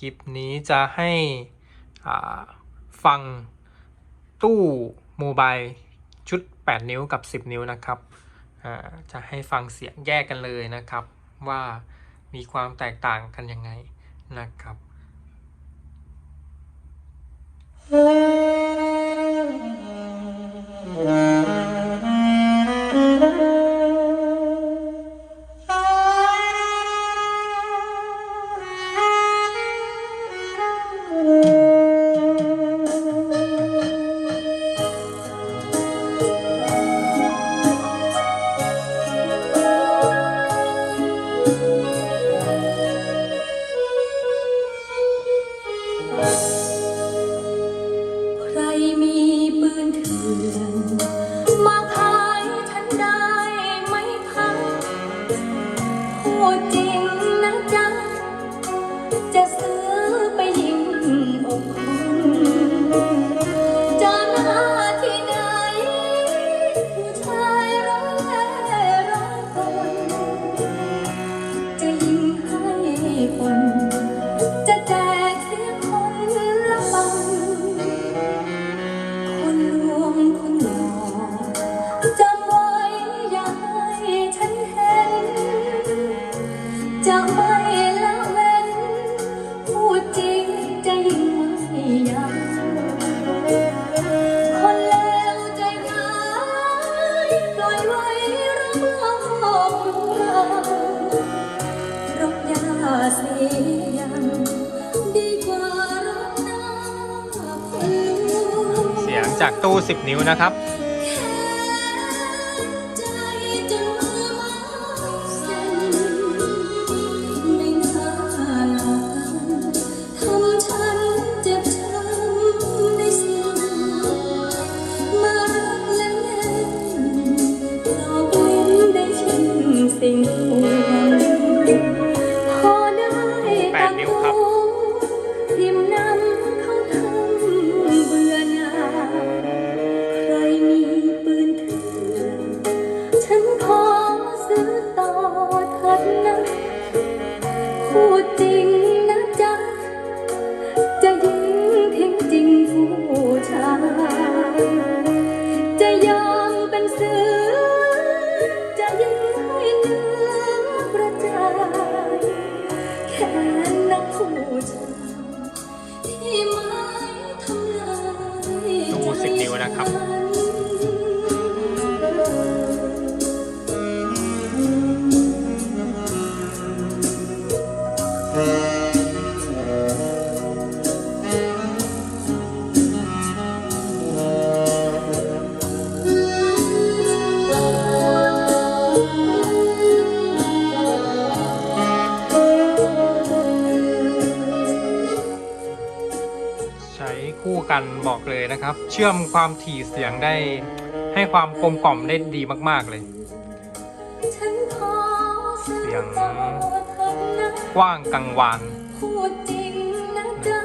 กิฟนี้จะให้ฟังตู้โมบายชุด 8 นิ้วกับ 10 นิ้วนะครับจะให้ฟังเสียงแยกกันเลยนะครับ ว่ามีความแตกต่างกันยังไงนะครับใค พูดจ เสียงดีกว่ารบหน้าคนเสียงจากตู้ 10 นิ้วนะครับใจ คู่กันบอกเลยนะครับ เชื่อมความถี่เสียงได้ให้ความกลมกล่อมได้ดีมาก ๆ เลย เสียงกว้างกังวานพูดจริงนะจ๊ะ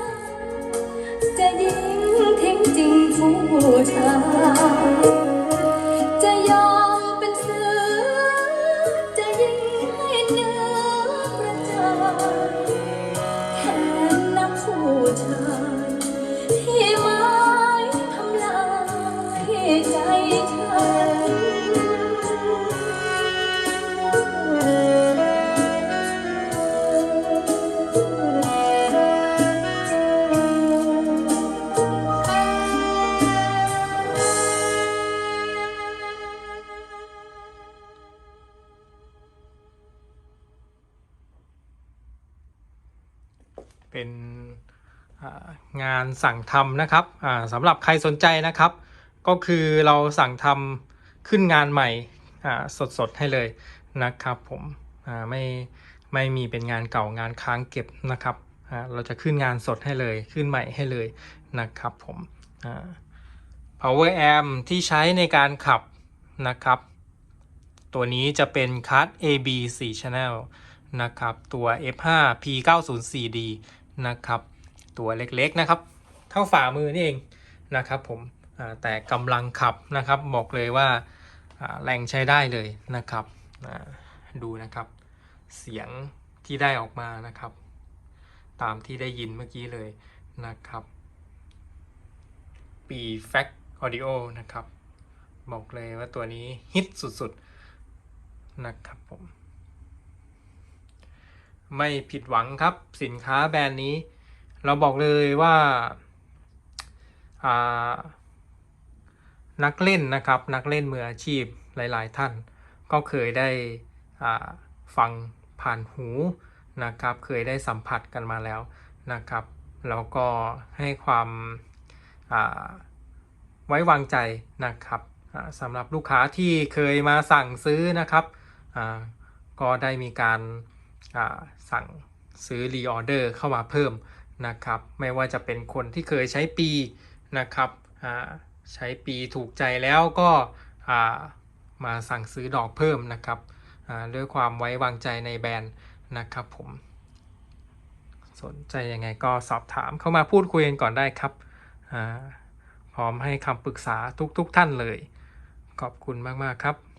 จะยิงทิ้งจริงผู้ชายจะยอม ใจฉันเป็นงานสั่งทำนะครับสำหรับใครสนใจนะครับ ก็คือเราสั่งทำขึ้นงานใหม่สดๆให้เลยนะครับผมไม่ไม่มีเป็นงานเก่างานค้างเก็บนะครับเราจะขึ้นงานสดให้เลยขึ้นใหม่ให้เลยนะครับผม power amp ที่ใช้ในการขับนะครับ ตัวนี้จะเป็นคัส AB 4 Channel นะครับตัว F5 P904D นะครับตัวเล็กๆนะครับ เท่าฝ่ามือนี่เองนะครับผม แต่กำลังขับนะครับบอกเลยว่าแรงใช้ได้เลยนะครับดูนะครับ เสียงที่ได้ออกมานะครับ ตามที่ได้ยินเมื่อกี้เลยนะครับปีแฟกออดิโอนะครับ บอกเลยว่าตัวนี้ฮิตสุดๆนะครับผม ไม่ผิดหวังครับสินค้าแบรนด์นี้ เราบอกเลยว่า อ่า นักเล่นนะครับนักเล่นมืออาชีพหลาย ๆ ท่าน ก็เคยได้ฟังผ่านหูนะครับ เคยได้สัมผัสกันมาแล้วนะครับแล้วก็ให้ความาไว้วางใจนะครับสำหรับลูกค้าที่เคยมาสั่งซื้อนะครับก็ได้มีการาสั่งซื้อรีออเดอร์เข้ามาเพิ่มนะครับ ไม่ว่าจะเป็นคนที่เคยใช้ปีนะครับ ใช้ปีถูกใจแล้วก็มาสั่งซื้อดอกเพิ่มนะครับด้วยความไว้วางใจในแบรนด์นะครับผม สนใจยังไงก็สอบถามเข้ามาพูดคุยกันก่อนได้ครับ พร้อมให้คำปรึกษาทุกๆทท่านเลย ขอบคุณมาก ๆ ครับ